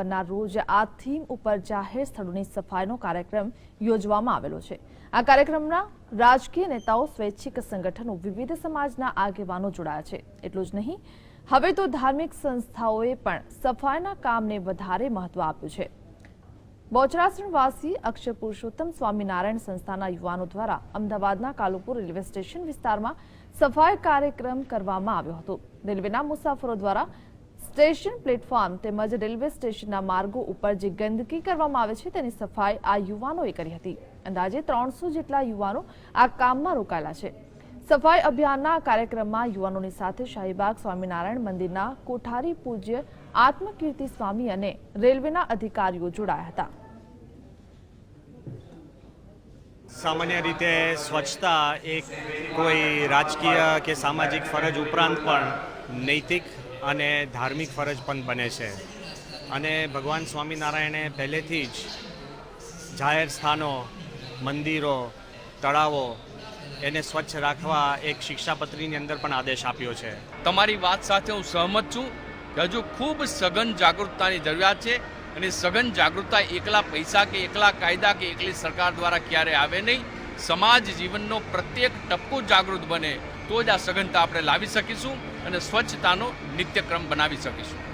ના રોજ આ થીમ ઉપર જાહેર સ્થળોની સફાઈનો કાર્યક્રમ યોજવામાં આવેલો છે. આ કાર્યક્રમના રાજકીય નેતાઓ, સ્વૈચ્છિક સંગઠનો, વિવિધ સમાજના આગેવાનો જોડાયા છે. એટલું જ નહીં, હવે તો ધાર્મિક સંસ્થાઓએ પણ સફાઈના કામને વધારે મહત્વ આપ્યું છે. બોચરાસણવાસી અક્ષર પુરુષોત્તમ સ્વામિનારાયણ સંસ્થાના યુવાનો દ્વારા અમદાવાદના કાલુપુર રેલવે સ્ટેશન વિસ્તારમાં સફાઈ કાર્યક્રમ કરવામાં આવ્યો હતો. રેલવેના મુસાફરો દ્વારા સ્ટેશન પ્લેટફોર્મ તેમજ રેલવે સ્ટેશનના માર્ગો ઉપર જે ગંદકી કરવામાં આવે છે તેની સફાઈ આ યુવાનોએ કરી હતી. અંદાજે ત્રણસો જેટલા યુવાનો આ કામમાં રોકાયેલા છે. સફાઈ અભિયાનના કાર્યક્રમમાં યુવાનોની સાથે શાહીબાગ સ્વામિનારાયણ મંદિરના કોઠારી પૂજ્ય આત્મકીર્તિ સ્વામી અને રેલવેના અધિકારીઓ જોડાયા હતા. સામાન્ય રીતે સ્વચ્છતા એક કોઈ રાજકીય કે સામાજિક ફરજ ઉપરાંત પણ નૈતિક અને ધાર્મિક ફરજ પણ બને છે. અને ભગવાન સ્વામિનારાયણે પહેલેથી જ જાહેર સ્થાનો, મંદિરો, તળાવો એને સ્વચ્છ રાખવા એક શિક્ષાપત્રીની અંદર પણ આદેશ આપ્યો છે. તમારી વાત સાથે હું સહમત છું હજુ ખૂબ સઘન જાગૃતતાની જરૂરિયાત છે અને સઘન જાગૃતતા એકલા પૈસા કે એકલા કાયદા કે એકલી સરકાર દ્વારા ક્યારે આવે નહીં. સમાજ જીવનનો પ્રત્યેક ટપકો જાગૃત બને. તો જ આ સઘનતા આપણે લાવી શકીશું અને સ્વચ્છતાનો નિત્યક્રમ બનાવી શકીશું.